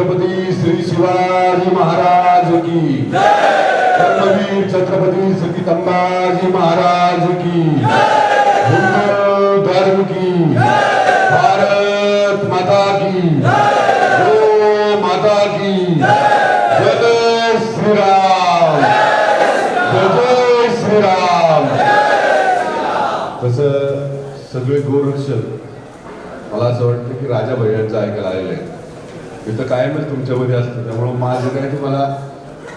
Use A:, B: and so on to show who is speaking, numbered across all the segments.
A: छत्रपती श्री शिवाजी महाराज की. धर्मवीर छत्रपती श्री संभाजी महाराज की. हिंदू धर्म की. भारत माता की. गो माता की. जय श्रीराम जय श्रीराम तस सगळे गोरक्षक मला असं वाटतं की राजा भैयांचं ऐकायला आलेलं आहे हे तर कायमच तुमच्यामध्ये असतं. त्यामुळं माझं काय तुम्हाला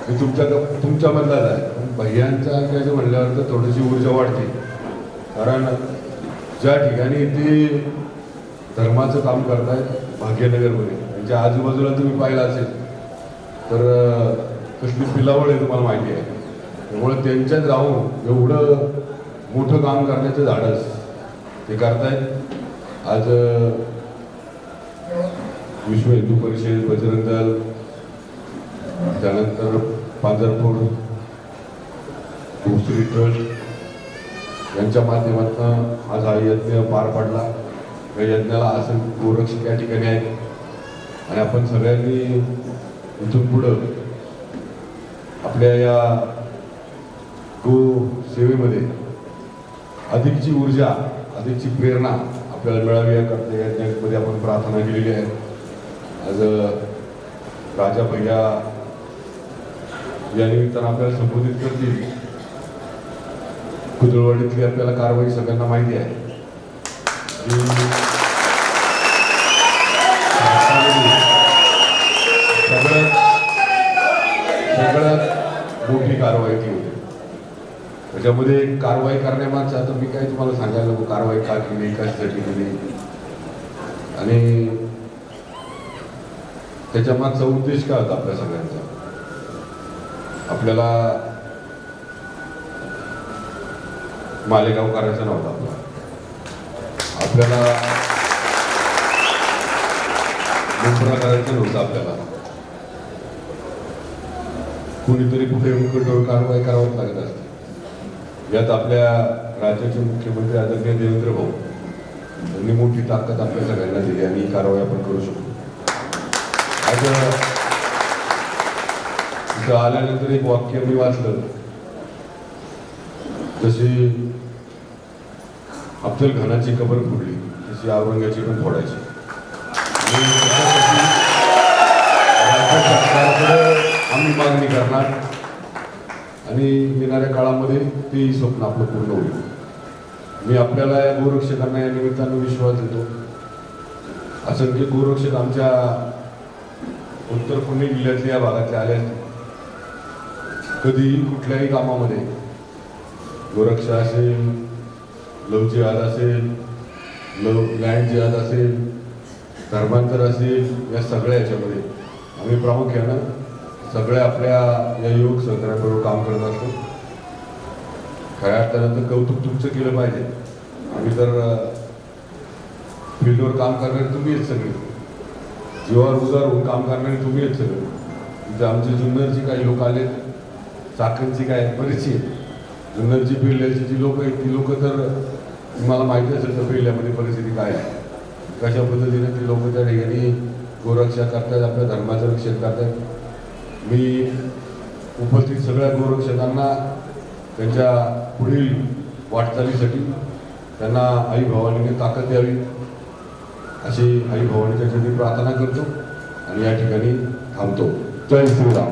A: मी तुमच्या तुमच्यामधलाच आहे. पण भैयांचं म्हणल्यावर तर थोडीशी ऊर्जा वाढते. कारण ज्या ठिकाणी ते धर्माचं काम करतायत भाग्यनगरमध्ये त्यांच्या आजूबाजूला तुम्ही पाहिलं असेल तर कसली पिलावळ आहे तुम्हाला माहिती आहे. त्यामुळे त्यांच्यात राहून एवढं मोठं काम करण्याचं धाडस ते करतायत. आज विश्व हिंदू परिषद बजरंग दल त्यानंतर पांढरपूर दुसरी ट्रस्ट यांच्या माध्यमातून आज हा यज्ञ पार पडला. या यज्ञाला असं गोरक्षक या ठिकाणी आहे आणि आपण सगळ्यांनी इथून पुढं आपल्या या गो सेवेमध्ये अधिकची ऊर्जा अधिकची प्रेरणा आपल्याला मिळावी याकरता या यज्ञामध्ये आपण प्रार्थना केलेली आहे. आज अ, राजा भैया या निमित्तानं आपल्याला संबोधित करतील. कुदळवाडीतली आपल्याला कारवाई सगळ्यांना माहिती आहे. सगळ्यात सगळ्यात मोठी कारवाई ती होती त्याच्यामध्ये कारवाई करण्यामागचं आता मी काय तुम्हाला सांगायला नको कारवाई का केली? कशासाठी केली? आणि त्याच्या मागचा उद्देश काय होता आपल्या सगळ्यांचा? आपल्याला मालेगाव करायचा नव्हता आपला आपल्याला मुंबरा करायचं नव्हतं आपल्याला. कुणीतरी कुठे येऊन कारवाई करावं लागत असते. यात आपल्या राज्याचे मुख्यमंत्री आदरणीय देवेंद्र भाऊ यांनी मोठी ताकद आपल्या सगळ्यांना दिली आणि ही कारवाई आपण करू शकतो. आज इथं आल्यानंतर एक वाक्य मी वाचलं. जशी अफजल खानाची कबर फुडली तशी औरंगाची पण फोडायची. आम्ही मागणी करणार. आणि येणाऱ्या काळामध्ये ते स्वप्न आपलं पूर्ण होईल. मी आपल्याला या गोरक्षकांना या निमित्तानं विश्वास देतो. असंख्य गोरक्षक आमच्या उत्तर पुणे जिल्ह्यातल्या या भागातल्या आल्या कधीही कुठल्याही कामामध्ये गोरक्षा असेल लव जिहाद असेल लव लँड जिहाद असेल धर्मांतर असेल या सगळ्या याच्यामध्ये आम्ही प्रामुख्यानं सगळ्या आपल्या या युवक सहकार्याबरोबर काम करत असतो. खऱ्या अर्थानं तर कौतुक तुमचं केलं पाहिजे. आम्ही तर फील्डवर काम करणारे तुम्ही सगळे. जीवावर उजावर होऊन काम करणारे तुम्ही आहेत सगळे इथं आमचे जुन्नरची काही लोक आले चाकणची काय बरीचशी आहेत. जुन्नरची पिल्ल्याची जी लोक आहेत ती लोक तर तुम्हाला माहिती असेल तर पिल्ल्यामध्ये परिस्थिती काय आहे. कशा पद्धतीने ती लोक त्या ठिकाणी गोरक्षा करतात आपल्या धर्माचं रक्षण करतात मी उपस्थित सगळ्या गोरक्षकांना त्यांच्या पुढील वाटचालीसाठी त्यांना आई भवानीने ताकद द्यावी. अशी आई भवानीच्या चरणी प्रार्थना करतो आणि या ठिकाणी थांबतो. जय श्रीराम.